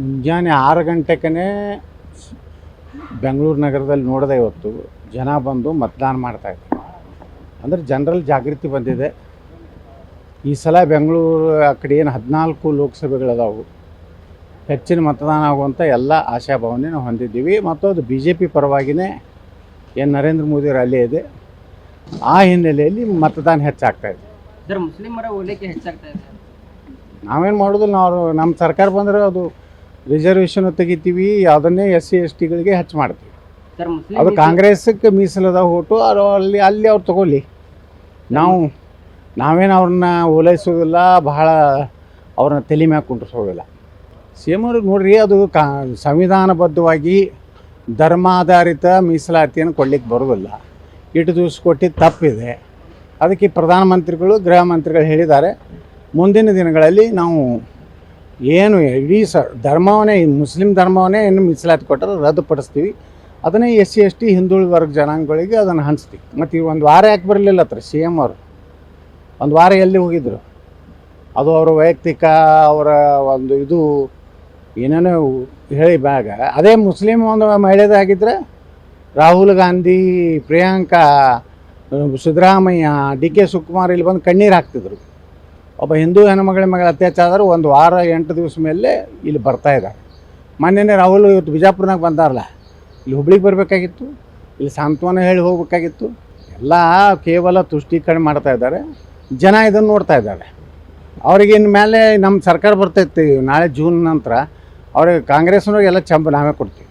ಮುಂಜಾನೆ ಆರು ಗಂಟೆಗೆ ಬೆಂಗಳೂರು ನಗರದಲ್ಲಿ ನೋಡಿದೆ ಇವತ್ತು. ಜನ ಬಂದು ಮತದಾನ ಮಾಡ್ತಾಯಿದ್ರು ಅಂದರೆ ಜನರಲ್ಲಿ ಜಾಗೃತಿ ಬಂದಿದೆ. ಈ ಸಲ ಬೆಂಗಳೂರು ಆ ಕಡೆ ಏನು ಹದಿನಾಲ್ಕು ಲೋಕಸಭೆಗಳದಾವು. ಹೆಚ್ಚಿನ ಮತದಾನ ಆಗುವಂಥ ಎಲ್ಲ ಆಶಾಭಾವನೆ ನಾವು ಹೊಂದಿದ್ದೀವಿ. ಮತ್ತು ಅದು ಬಿ ಜೆ ಪಿ ಪರವಾಗಿಯೇ ಏನು ನರೇಂದ್ರ ಮೋದಿ ರ್ಯಾಲಿ ಇದೆ. ಆ ಹಿನ್ನೆಲೆಯಲ್ಲಿ ಮತದಾನ ಹೆಚ್ಚಾಗ್ತಾಯಿದೆ ಸರ್ ಮುಸ್ಲಿಮರ ಓಲೈಕೆ ಹೆಚ್ಚಾಗ್ತಾ ಇದೆ. ನಾವೇನು ಮಾಡೋದು ನಾವು ನಮ್ಮ ಸರ್ಕಾರ ಬಂದರೆ ಅದು ರಿಸರ್ವೇಷನ್ ತೆಗಿತೀವಿ ಅದನ್ನೇ ಎಸ್ ಸಿ ಎಸ್ ಟಿಗಳಿಗೆ ಹೆಚ್ಚು ಮಾಡ್ತೀವಿ. ಅದು ಕಾಂಗ್ರೆಸ್ಗೆ ಮೀಸಲದ ಓಟು ಅದು ಅಲ್ಲಿ ಅಲ್ಲಿ ಅವ್ರು ತಗೊಳ್ಳಿ. ನಾವು ನಾವೇನು ಅವ್ರನ್ನ ಓಲೈಸೋದಿಲ್ಲ ಬಹಳ ಅವ್ರನ್ನ ತಲೆ ಮ್ಯಾಗ ಕುಂಡ್ರಿಸೋದಿಲ್ಲ. ಸಿ ಎಂ ಅವ್ರಿಗೆ ನೋಡ್ರಿ ಅದು ಕಾ ಸಂವಿಧಾನಬದ್ಧವಾಗಿ ಧರ್ಮಾಧಾರಿತ ಮೀಸಲಾತಿಯನ್ನು ಕೊಡ್ಲಿಕ್ಕೆ ಬರೋದಿಲ್ಲ. ಇಟ್ಟು ದಿವಸ ಕೊಟ್ಟಿದ್ದು ತಪ್ಪಿದೆ. ಅದಕ್ಕೆ ಪ್ರಧಾನಮಂತ್ರಿಗಳು ಗೃಹ ಮಂತ್ರಿಗಳು ಹೇಳಿದ್ದಾರೆ. ಮುಂದಿನ ದಿನಗಳಲ್ಲಿ ನಾವು ಏನು ಇಡೀ ಸ ಧರ್ಮವನ್ನೇ ಮುಸ್ಲಿಂ ಧರ್ಮವನ್ನೇ ಏನು ಮೀಸಲಾತಿ ಕೊಟ್ಟರೆ ರದ್ದುಪಡಿಸ್ತೀವಿ. ಅದನ್ನೇ ಎಸ್ ಸಿ ಎಸ್ ಟಿ ಹಿಂದುಳಿದ ವರ್ಗ ಜನಾಂಗಗಳಿಗೆ ಅದನ್ನು ಹಂಚ್ತೀವಿ. ಮತ್ತು ಈ ಒಂದು ವಾರ ಯಾಕೆ ಬರಲಿಲ್ಲ ಹತ್ರ ಸಿ ಎಂ ಅವರು? ಒಂದು ವಾರ ಎಲ್ಲಿ ಹೋಗಿದ್ರು? ಅದು ಅವರ ವೈಯಕ್ತಿಕ, ಅವರ ಒಂದು ಇದು, ಏನೇನೋ ಹೇಳಿ ಬ್ಯಾಗ. ಅದೇ ಮುಸ್ಲಿಂ ಒಂದು ಮಹಿಳೆದಾಗಿದ್ದರೆ ರಾಹುಲ್ ಗಾಂಧಿ, ಪ್ರಿಯಾಂಕಾ, ಸಿದ್ದರಾಮಯ್ಯ, ಡಿ ಕೆ ಸುಕುಮಾರ್ ಇಲ್ಲಿ ಬಂದು ಕಣ್ಣೀರು ಹಾಕ್ತಿದ್ರು. ಒಬ್ಬ ಹಿಂದೂ ಹೆಣ್ಮಗಳ ಮಗಳ ಅತ್ಯಾಚಾರ ಒಂದು ವಾರ, ಎಂಟು ದಿವಸ ಮೇಲೆ ಇಲ್ಲಿ ಬರ್ತಾ ಇದ್ದಾರೆ. ಮೊನ್ನೆನೇ ರಾಹುಲ್ ಇವತ್ತು ಬಿಜಾಪುರ್ನಾಗ ಬಂದಾರಲ್ಲ ಇಲ್ಲಿ ಹುಬ್ಳಿಗೆ ಬರಬೇಕಾಗಿತ್ತು, ಇಲ್ಲಿ ಸಾಂತ್ವನ ಹೇಳಿ ಹೋಗ್ಬೇಕಾಗಿತ್ತು. ಎಲ್ಲ ಕೇವಲ ತುಷ್ಟೀಕರಣ ಮಾಡ್ತಾ ಇದ್ದಾರೆ. ಜನ ಇದನ್ನು ನೋಡ್ತಾ ಇದ್ದಾರೆ. ಅವ್ರಿಗೆ ಮೇಲೆ ನಮ್ಮ ಸರ್ಕಾರ ಬರ್ತೈತಿ, ನಾಳೆ ಜೂನ್ ನಂತರ ಅವ್ರಿಗೆ ಕಾಂಗ್ರೆಸ್ನವ್ರಿಗೆ ಎಲ್ಲ ಚಂಪ ನಾವೇ ಕೊಡ್ತೀವಿ.